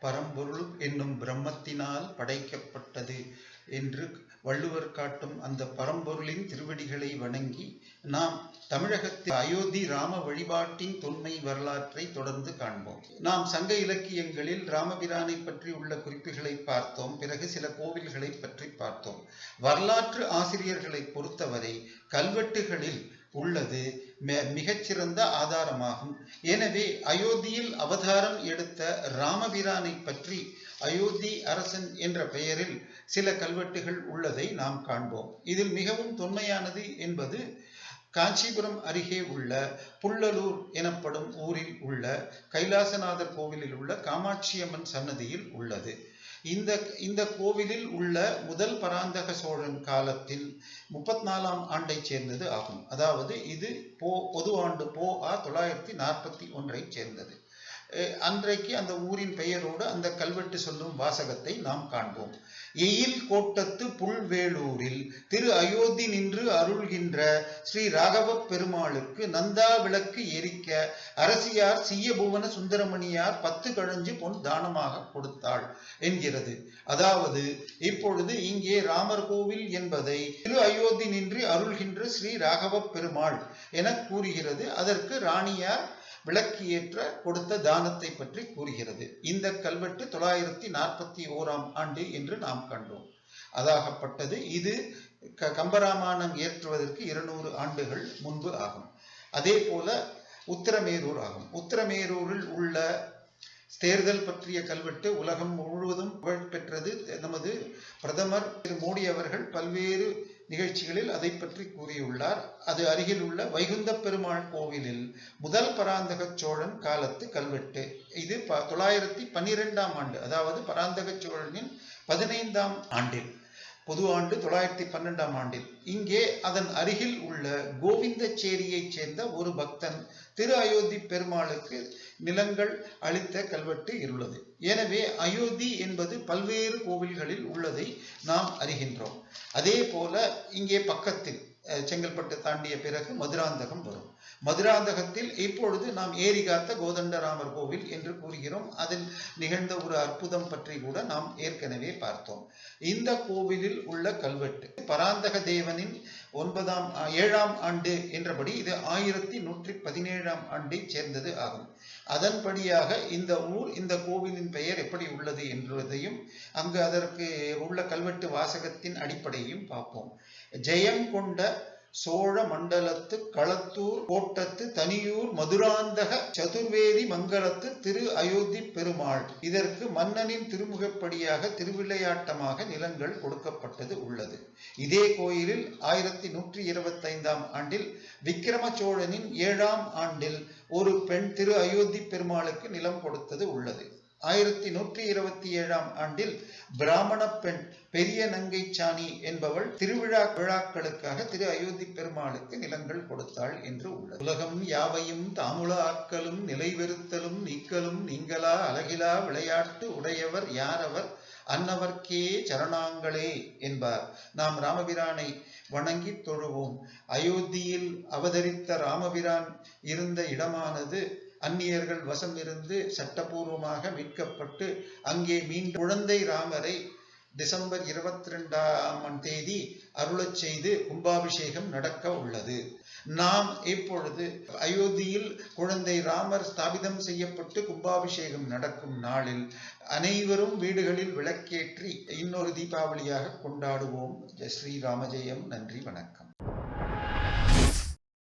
பரம்பொருள் என்னும் பிரம்மத்தினால் படைக்கப்பட்டது என்று வள்ளுவர் காட்டும் அந்த பரம்பொருளின் திருவடிகளை வணங்கி நாம் தமிழகத்தில் அயோத்தி ராம வழிபாட்டின் தொன்மை வரலாற்றை தொடர்ந்து காண்போம். நாம் சங்க இலக்கியங்களில் ராமபிரானை பற்றி உள்ள குறிப்புகளை பார்த்தோம் பிறகு சில கோவில்களை பற்றி பார்த்தோம். வரலாற்று ஆசிரியர்களை பொறுத்தவரை கல்வெட்டுகளில் உள்ளது. மிகச்சிறந்த ஆதாரமாகும். எனவே அயோத்தியில் அவதாரம் எடுத்த ராமபிரானை பற்றி அயோத்தி அரசன் என்ற பெயரில் சில கல்வெட்டுகள் உள்ளதை நாம் காண்போம். இதில் மிகவும் தொன்மையானது என்பது காஞ்சிபுரம் அருகே உள்ள புள்ளலூர் எனப்படும் ஊரில் உள்ள கைலாசநாதர் கோவிலில் உள்ள காமாட்சியம்மன் சன்னதியில் உள்ளது. இந்த இந்த கோவிலில் உள்ள முதல் பராந்தக சோழன் காலத்தில் முப்பத்தி நாலாம் ஆண்டை சேர்ந்தது ஆகும். அதாவது இது போ பொது ஆண்டு போ ஆ தொள்ளாயிரத்தி நாற்பத்தி ஒன்றை சேர்ந்தது. அன்றைக்கு அந்த ஊரின் பெயரோடு அந்த கல்வெட்டு சொல்லும் வாசகத்தை நாம் காண்போம். எயில் கோட்டத்து புல்வேலூரில் திரு அயோத்தி நின்று அருள்கின்ற ஸ்ரீ ராகவ பெருமாளுக்கு நந்தா விளக்கு எரிக்க அரசியார் சீயபுவன சுந்தரமணியார் பத்து கழஞ்சு பொன் தானமாக கொடுத்தாள் என்கிறது. அதாவது இப்பொழுது இங்கே ராமர் கோவில் என்பதை திரு அயோத்தி நின்று அருள்கின்ற ஸ்ரீ ராகவ பெருமாள் என கூறுகிறது. அதற்கு ராணியார் விளக்கு ஏற்ற கொடுத்த தானத்தை பற்றி கூறுகிறது. இந்த கல்வெட்டு தொள்ளாயிரத்தி நாற்பத்தி ஓராம் ஆண்டு என்று நாம் கண்டோம். அதாகப்பட்டது. இது க கம்பராமாயணம் ஏற்றுவதற்கு இருநூறு ஆண்டுகள் முன்பு ஆகும். அதே போல உத்தரமேரூர் ஆகும். உத்தரமேரூரில் உள்ள தேர்தல் பற்றிய கல்வெட்டு உலகம் முழுவதும் புகழ் பெற்றது நமது பிரதமர் திரு மோடி அவர்கள் பல்வேறு நிகழ்ச்சிகளில் அதை பற்றி கூறியுள்ளார். அது அருகில் உள்ள வைகுந்த பெருமாள் கோவிலில் முதல் பராந்தக சோழன் காலத்து கல்வெட்டு. இது ப தொள்ளாயிரத்தி பன்னிரெண்டாம் ஆண்டு அதாவது பராந்தக சோழனின் பதினைந்தாம் ஆண்டில் பொது ஆண்டு தொள்ளாயிரத்தி பன்னெண்டாம் ஆண்டில். இங்கே அதன் அருகில் உள்ள கோவிந்தச்சேரியைச் சேர்ந்த ஒரு பக்தன் திரு அயோத்தி பெருமாளுக்கு நிலங்கள் அளித்த கல்வெட்டு உள்ளது எனவே அயோத்தி என்பது பல்வேறு கோவில்களில் உள்ளதை நாம் அறிகின்றோம். அதே போல இங்கே பக்கத்தில் செங்கல்பட்டு தாண்டிய பிறகு மதுராந்தகம் வரும். மதுராந்தகத்தில் இப்பொழுது நாம் ஏரி காத்த கோதண்டராமர் கோவில் என்று கூறுகிறோம். அதில் நிகழ்ந்த ஒரு அற்புதம் பற்றி கூட நாம் ஏற்கனவே பார்த்தோம். இந்த கோவிலில் உள்ள கல்வெட்டு பராந்தக தேவனின் ஒன்பதாம் ஏழாம் ஆண்டு என்றபடி இது ஆயிரத்தி நூற்றி பதினேழாம் ஆண்டை சேர்ந்தது ஆகும். அதன்படியாக இந்த ஊர் இந்த கோவிலின் பெயர் எப்படி உள்ளது என்பதையும் அங்கு அதற்கு உள்ள கல்வெட்டு வாசகத்தின் அடிப்படையும் பார்ப்போம். ஜெயம் கொண்ட சோழ மண்டலத்து களத்தூர் கோட்டத்து தனியூர் மதுராந்தக சதுர்வேதி மங்கலத்து திரு அயோத்தி பெருமாள். இதற்கு மன்னனின் திருமுகப்படியாக திருவிளையாட்டமாக நிலங்கள் கொடுக்கப்பட்டது உள்ளது. இதே கோயிலில் ஆயிரத்தி நூற்றி இருபத்தைந்தாம் ஆண்டில் விக்கிரம சோழனின் ஏழாம் ஆண்டில் ஒரு பெண் திரு அயோத்தி பெருமாளுக்கு நிலம் கொடுத்தது உள்ளது. ஆயிரத்தி நூற்றி இருபத்தி ஏழாம் ஆண்டில் பிராமண பெண் பெரிய நங்கை சாணி என்பவள் திருவிழா விழாக்களுக்காக திரு அயோத்தி பெருமாளுக்கு நிலங்கள் கொடுத்தாள் என்று உள்ளது. உலகம் யாவையும் தாமுல ஆக்கலும் நிலைவெறுத்தலும் நீக்கலும் நீங்களா அழகிலா விளையாட்டு உடையவர் யாரவர் அன்னவர்க்கே சரணாங்களே என்பார். நாம் ராமபிரானை வணங்கி தொழுவோம். அயோத்தியில் அவதரித்த ராமபிரான் இருந்த இடமானது அந்நியர்கள் வசம் இருந்து சட்டபூர்வமாக மீட்கப்பட்டு அங்கே மீண்டும் குழந்தை ராமரை டிசம்பர் இருபத்தி ரெண்டாம் தேதி அருளச் செய்து கும்பாபிஷேகம் நடக்க உள்ளது. நாம் இப்பொழுது அயோத்தியில் குழந்தை ராமர் ஸ்தாபிதம் செய்யப்பட்டு கும்பாபிஷேகம் நடக்கும் நாளில் அனைவரும் வீடுகளில் விளக்கேற்றி இன்னொரு தீபாவளியாக கொண்டாடுவோம். ஸ்ரீ ராமஜெயம். நன்றி வணக்கம்.